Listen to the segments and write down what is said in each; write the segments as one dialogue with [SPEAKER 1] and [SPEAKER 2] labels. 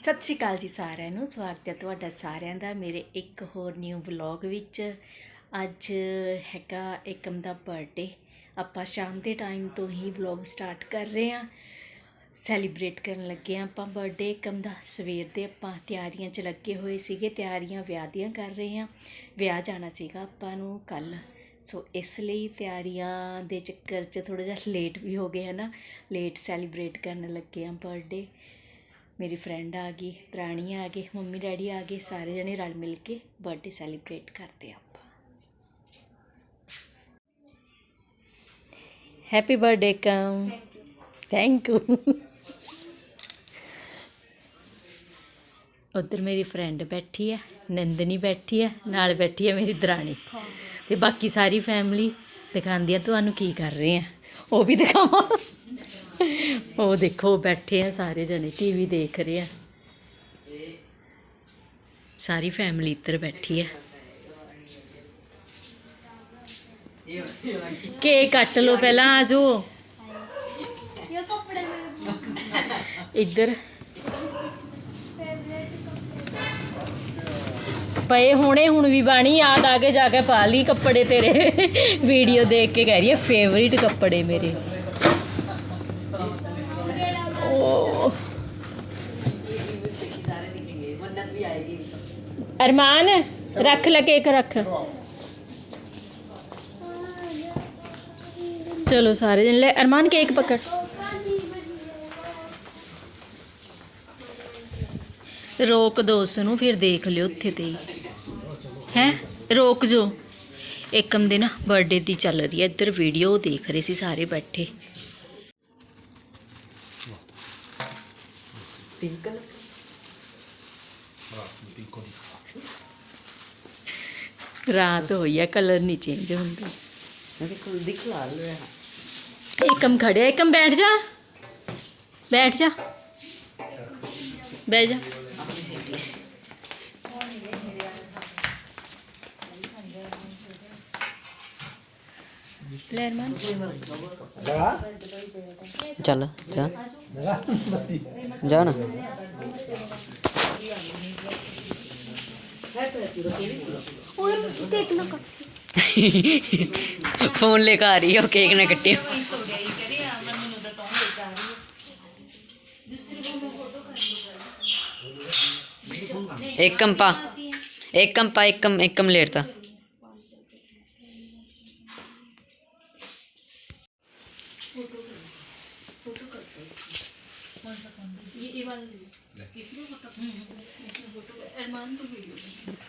[SPEAKER 1] ਸਤਿ ਸ਼੍ਰੀ ਅਕਾਲ ਜੀ ਸਾਰਿਆਂ ਨੂੰ, ਸਵਾਗਤ ਹੈ ਤੁਹਾਡਾ ਸਾਰਿਆਂ ਦਾ ਮੇਰੇ ਇੱਕ ਹੋਰ ਨਿਊ ਵਲੌਗ ਵਿੱਚ। ਅੱਜ ਹੈਗਾ ਏਕਮ ਦਾ ਬਰਥਡੇ ਆਪਾਂ ਸ਼ਾਮ ਦੇ ਟਾਈਮ ਤੋਂ ਹੀ ਵਲੌਗ ਸਟਾਰਟ ਕਰ ਰਹੇ ਹਾਂ। ਸੈਲੀਬ੍ਰੇਟ ਕਰਨ ਲੱਗੇ ਹਾਂ ਆਪਾਂ ਬਰਥਡੇ ਏਕਮ ਦਾ। ਸਵੇਰ ਦੇ ਆਪਾਂ ਤਿਆਰੀਆਂ 'ਚ ਲੱਗੇ ਹੋਏ ਸੀਗੇ, ਤਿਆਰੀਆਂ, ਵਿਆਹ ਦੀਆਂ ਕਰ ਰਹੇ ਹਾਂ। ਵਿਆਹ ਜਾਣਾ ਸੀਗਾ ਆਪਾਂ ਨੂੰ ਕੱਲ। ਸੋ ਇਸ ਲਈ ਤਿਆਰੀਆਂ ਦੇ ਚੱਕਰ 'ਚ ਥੋੜਾ ਜਿਹਾ ਲੇਟ ਵੀ ਹੋ ਗਏ ਹਨਾ ਲੇਟ ਸੈਲੀਬ੍ਰੇਟ ਕਰਨ ਲੱਗੇ ਹਾਂ ਬਰਥਡੇ ਮੇਰੀ ਫਰੈਂਡ ਆ ਗਈ ਪ੍ਰਾਣੀ ਆ ਗਏ ਮੰਮੀ ਡੈਡੀ ਆ ਗਏ ਸਾਰੇ ਜਣੇ ਰਲ ਮਿਲ ਕੇ ਬਰਥਡੇ ਸੈਲੀਬ੍ਰੇਟ ਕਰਦੇ ਆਪਾਂ। Happy birthday come thank you ਉਧਰ ਮੇਰੀ ਫਰੈਂਡ ਬੈਠੀ ਹੈ ਨੰਦਨੀ ਬੈਠੀ ਹੈ ਨਾਲ ਬੈਠੀ ਹੈ ਮੇਰੀ ਦਰਾਣੀ ਤੇ ਬਾਕੀ ਸਾਰੀ ਫੈਮਿਲੀ ਦਿਖਾਉਂਦੀ ਆ ਤੁਹਾਨੂੰ ਕੀ ਕਰ ਰਹੇ ਆ? ਉਹ ਵੀ ਦਿਖਾਵਾਂ। ਉਹ ਦੇਖੋ ਬੈਠੇ ਆ ਸਾਰੇ ਜਣੇ ਟੀਵੀ ਦੇਖ ਰਹੇ ਆ। ਸਾਰੀ ਫੈਮਿਲੀ ਇੱਧਰ ਬੈਠੀ ਆ। ਕੇ ਕੱਟ ਲਓ ਪਹਿਲਾਂ ਆ ਜਾਓ।
[SPEAKER 2] ਇਹ ਕੱਪੜੇ ਮੇਰੇ
[SPEAKER 1] ਇੱਧਰ। ਪਏ ਹੋਣੇ ਹੁਣ ਵੀ ਬਾਣੀ ਯਾਦ ਆ ਕੇ ਜਾ ਕੇ ਪਾ ਲਈ ਕੱਪੜੇ ਤੇਰੇ। ਵੀਡੀਓ ਦੇਖ ਕੇ ਕਹਿ ਰਹੀ ਹੈ ਫੇਵਰਿਟ ਕੱਪੜੇ ਮੇਰੇ। ਅਰਮਾਨ ਰੱਖ ਲੈ ਕੇਕ ਰੱਖ। ਚਲੋ ਸਾਰੇ ਜਣ ਲੈ ਅਰਮਾਨ ਕੇਕ ਪਕੜ। ਰੋਕ ਦੋ ਉਸ ਨੂੰ ਫਿਰ ਦੇਖ ਲਿਓ ਉੱਥੇ ਤੇ ਹੈ। ਰੋਕ ਜੋ। ਏਕਮ ਦੇ ਨਾ ਬਰਥਡੇ ਦੀ ਚੱਲ ਰਹੀ ਹੈ ਇੱਧਰ ਵੀਡੀਓ ਦੇਖ ਰਹੇ ਸੀ ਸਾਰੇ ਬੈਠੇ। Pink colour? ਹੈ ਕਲਰ ਨਹੀਂ ਚੇਂਜ ਹੁੰਦਾ
[SPEAKER 3] ਮੇਰੇ ਕੋਲ ਦਿਖ ਲਾ ਲਿਆ
[SPEAKER 1] ਏਕਮ ਖੜਿਆ ਏਕਮ ਬੈਠ ਜਾ ਬੈਠ ਜਾ ਬਹਿ ਜਾ
[SPEAKER 3] ਆਪਣੀ ਸੀਟੀ
[SPEAKER 1] ਲੈ फ़ोन
[SPEAKER 3] लेकर आ रही है
[SPEAKER 2] केक ना कट्टी।
[SPEAKER 3] एक कंपा एक कंपा, एक कम एक कम लेता ये ये वाला एकम पा एकम एकम लेटता हैप्पी बर्थडे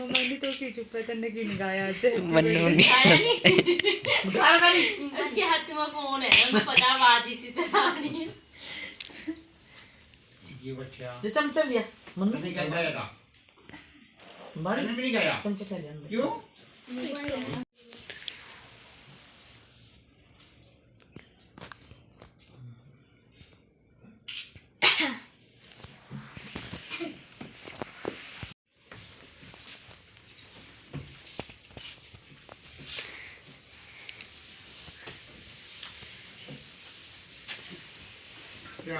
[SPEAKER 4] मम्मा ने तो की चुप करने की निगाह आज?
[SPEAKER 3] मन्नू ने
[SPEAKER 1] उसके हाथ में फ़ोन है उनको पता आवाज़ इसी तरह आनी है।
[SPEAKER 5] ये बच्चा।
[SPEAKER 6] ये चमचा लिया। मन्नू?
[SPEAKER 5] ने क्या गया था?
[SPEAKER 6] बड़ी
[SPEAKER 5] ने भी नहीं गया।
[SPEAKER 6] चमचा लिया
[SPEAKER 5] क्यों? क्या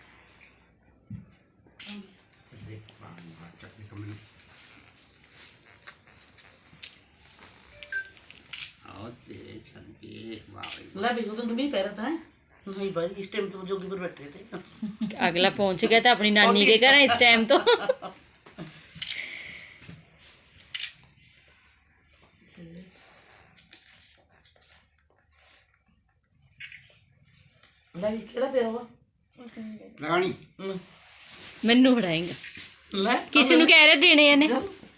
[SPEAKER 5] ਤੇ ਚਲਤੇ ਵਾਹ
[SPEAKER 6] ला भी वो तो तुम ही कह रहा था हैं? नहीं भाई इस टाइम तो जोगी पर बैठ रहे थे
[SPEAKER 1] ਅਗਲਾ ਪਹੁੰਚ ਗਿਆ ਤਾਂ ਆਪਣੀ ਨਾਨੀ ਦੇ ਘਰ ਇਸ ਟਾਈਮ ਤੋਂ
[SPEAKER 6] ला भी केड़ा तेरा हुआ
[SPEAKER 5] ਲਗਾਣੀ
[SPEAKER 1] ਮੈਨੂੰ ਫੜਾਏਗਾ
[SPEAKER 6] ला
[SPEAKER 1] ਕਿਸੇ ਨੂੰ ਕਹਿ ਰਹੇ ਦੇਣੇ ਇਹਨੇ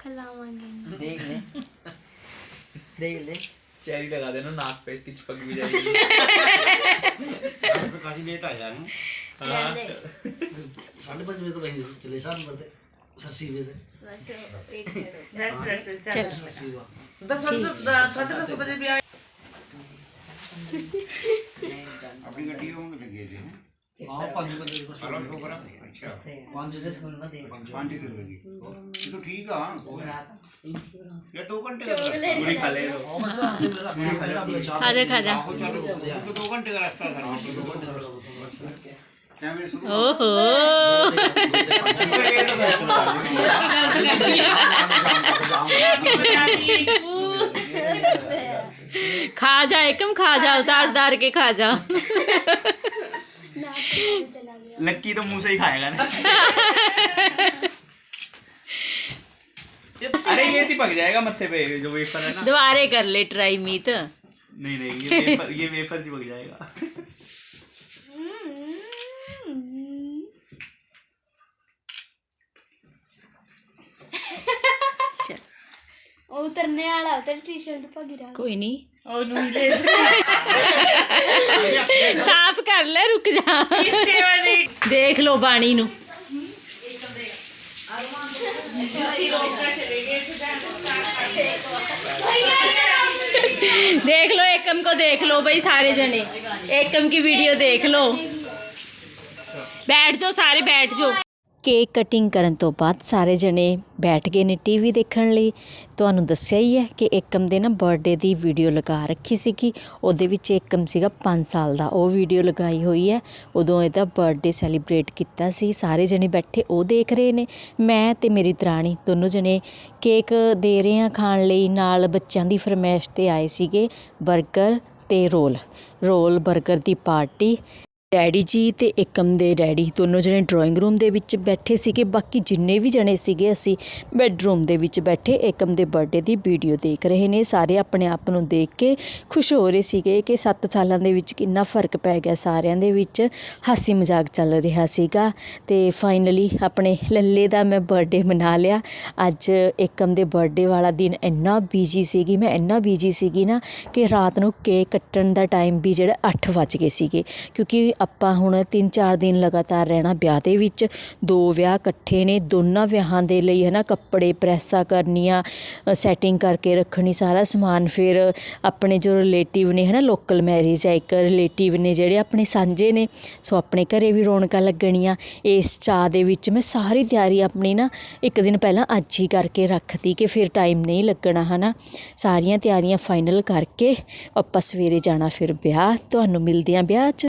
[SPEAKER 2] खिलावांगे
[SPEAKER 3] ਦੇਖ ਲੈ ਦੇਖ ਲੈ
[SPEAKER 7] चेरी लगा देना नाक पे इसकी चिपक भी जाएगी
[SPEAKER 5] ਕਾਫੀ ਲੇਟ ਆਇਆ ਨੂੰ
[SPEAKER 2] रहने
[SPEAKER 6] साढ़े पाँच बजे तो वहीं चले सात बजे सस्सी बजे
[SPEAKER 2] बस एक मिनट
[SPEAKER 4] बस बस चल
[SPEAKER 6] सस्सी हुआ दस बजे तो साढ़े दस बजे भी आए
[SPEAKER 5] ਆਪਣੀ ਗੱਡੀ ਹੋਂ ਲੱਗੇ ਜੀ
[SPEAKER 6] हाँ पाँच बजे को
[SPEAKER 5] ਸਾਰਾ ਠੋਕਰਾ ਅੱਛਾ
[SPEAKER 6] पाँच बजे स्कूल में दे
[SPEAKER 5] ਪੰਜ ਤੇ ਲੱਗੀ
[SPEAKER 6] तो ठीक है
[SPEAKER 1] हाँ। हो रहा था।
[SPEAKER 5] ये दो घंटे का पूरी खा ले हाँ, खाजा खाजा हाँ, तो दो घंटे
[SPEAKER 1] का रास्ता था। हाँ, तो ओहो। खाजा एकम खाजा उतार उतार
[SPEAKER 2] के खा जा।
[SPEAKER 7] लक्की तो मुँह से ही खाएगा ना। ये चिपक जाएगा मत्थे पे जो वेफर है ना
[SPEAKER 1] ਦੁਬਾਰੇ ਕਰ ਲੈ ਟਰਾਈ ਮੀਤ
[SPEAKER 7] नहीं नहीं ये वेफर ये वेफर चिपक जाएगा
[SPEAKER 2] ਉਹ ਉਤਰਨੇ ਵਾਲਾ ਉਤਰ ਟੀ-ਸ਼ਰਟ ਪਾ ਗਿਰਾ
[SPEAKER 1] ਕੋਈ ਨਹੀਂ
[SPEAKER 4] और नू ले
[SPEAKER 1] ਸਾਫ਼ ਕਰ ਲੈ ਰੁਕ ਜਾ ਦੇਖ ਲੋ ਬਾਣੀ ਨੂੰ देख लो एकम को देख लो भाई सारे जने एकम की वीडियो देख लो बैठ जाओ सारे बैठ जाओ ਕੇਕ ਕਟਿੰਗ ਕਰਨ ਤੋਂ ਬਾਅਦ ਸਾਰੇ ਜਣੇ ਬੈਠ ਗਏ ਨੇ ਟੀਵੀ ਦੇਖਣ ਲਈ। ਤੁਹਾਨੂੰ ਦੱਸਿਆ ਹੀ ਹੈ ਕਿ ਏਕਮ ਦੇ ਨਾ ਬਰਥਡੇ ਦੀ ਵੀਡੀਓ ਲਗਾ ਰੱਖੀ ਸੀਗੀ। ਉਹਦੇ ਵਿੱਚ ਏਕਮ ਸੀਗਾ 5 ਸਾਲ ਦਾ। ਉਹ ਵੀਡੀਓ ਲਗਾਈ ਹੋਈ ਹੈ। ਉਦੋਂ ਇਹਦਾ ਬਰਥਡੇ ਸੈਲੀਬ੍ਰੇਟ ਕੀਤਾ ਸੀ। ਸਾਰੇ ਜਣੇ ਬੈਠੇ, ਉਹ ਦੇਖ ਰਹੇ ਨੇ। ਮੈਂ ਤੇ ਮੇਰੀ ਦਰਾਣੀ ਦੋਨੋਂ ਜਣੇ ਕੇਕ ਦੇ ਰਹੇ ਹਾਂ ਖਾਣ ਲਈ। ਨਾਲ ਬੱਚਿਆਂ ਦੀ ਫਰਮਾਇਸ਼ ਤੇ ਆਏ ਸੀਗੇ 버ਗਰ ਤੇ ਰੋਲ। ਰੋਲ 버ਗਰ ਦੀ ਪਾਰਟੀ। ਡੈਡੀ ਜੀ ਤੇ ਏਕਮ ਦੇ ਡੈਡੀ ਦੋਨੋਂ ਜਣੇ ਡਰਾਇੰਗ ਰੂਮ ਦੇ ਵਿੱਚ ਬੈਠੇ ਸੀਗੇ। ਬਾਕੀ ਜਿੰਨੇ ਵੀ ਜਣੇ ਸੀਗੇ, ਅਸੀਂ ਬੈੱਡਰੂਮ ਦੇ ਵਿੱਚ ਬੈਠੇ ਏਕਮ ਦੇ ਬਰਥਡੇ ਦੀ ਵੀਡੀਓ ਦੇਖ ਰਹੇ ਨੇ। ਸਾਰੇ ਆਪਣੇ ਆਪ ਨੂੰ ਦੇਖ ਕੇ ਖੁਸ਼ ਹੋ ਰਹੇ ਸੀਗੇ ਕਿ 7 ਸਾਲਾਂ ਦੇ ਵਿੱਚ ਕਿੰਨਾ ਫ਼ਰਕ ਪੈ ਗਿਆ ਸਾਰਿਆਂ ਦੇ ਵਿੱਚ। ਹਾਸੀ ਮਜ਼ਾਕ ਚੱਲ ਰਿਹਾ ਸੀਗਾ ਤੇ ਫਾਈਨਲੀ ਆਪਣੇ ਲੱਲੇ ਦਾ ਮੈਂ ਬਰਥਡੇ ਮਨਾ ਲਿਆ। ਅੱਜ ਏਕਮ ਦੇ ਬਰਥਡੇ ਵਾਲਾ ਦਿਨ ਇੰਨਾ ਬੀਜੀ ਸੀਗੀ, ਮੈਂ ਇੰਨਾ ਬੀਜੀ ਸੀਗੀ ਨਾ ਕਿ ਰਾਤ ਨੂੰ ਕੇਕ ਕੱਟਣ ਦਾ ਟਾਈਮ ਵੀ ਜਿਹੜਾ 8 ਵੱਜ ਗਏ ਸੀਗੇ। ਕਿਉਂਕਿ ਆਪਾਂ ਹੁਣ 3-4 ਦਿਨ ਲਗਾਤਾਰ ਰਹਿਣਾ ਵਿਆਹ ਦੇ ਵਿੱਚ। ਦੋ ਵਿਆਹ ਇਕੱਠੇ ਨੇ, ਦੋਨਾਂ ਵਿਆਹਾਂ ਦੇ ਲਈ ਹੈ ਨਾ ਕੱਪੜੇ ਪ੍ਰੈਸਾਂ ਕਰਨੀਆਂ ਸੈਟਿੰਗ ਕਰਕੇ ਰੱਖਣੀ, ਸਾਰਾ ਸਮਾਨ ਫਿਰ ਆਪਣੇ ਜੋ ਰਿਲੇਟਿਵ ਨੇ ਹੈ ਨਾ ਲੋਕਲ ਮੈਰਿਜ ਹੈ ਇੱਕ ਰਿਲੇਟਿਵ ਨੇ ਜਿਹੜੇ ਆਪਣੇ ਸਾਂਝੇ ਨੇ, ਸੋ ਆਪਣੇ ਘਰੇ ਵੀ ਰੌਣਕਾਂ ਲੱਗਣੀਆਂ। ਇਸ ਚਾਹ ਦੇ ਵਿੱਚ ਮੈਂ ਸਾਰੀ ਤਿਆਰੀ ਆਪਣੀ ਨਾ ਇੱਕ ਦਿਨ ਪਹਿਲਾਂ ਅੱਜ ਹੀ ਕਰਕੇ ਰੱਖਤੀ ਕਿ ਫਿਰ ਟਾਈਮ ਨਹੀਂ ਲੱਗਣਾ ਹੈ ਨਾ ਸਾਰੀਆਂ ਤਿਆਰੀਆਂ ਫਾਈਨਲ ਕਰਕੇ ਆਪਾਂ ਸਵੇਰੇ ਜਾਣਾ ਫਿਰ ਵਿਆਹ। ਤੁਹਾਨੂੰ ਮਿਲਦੇ ਹਾਂ ਵਿਆਹ 'ਚ।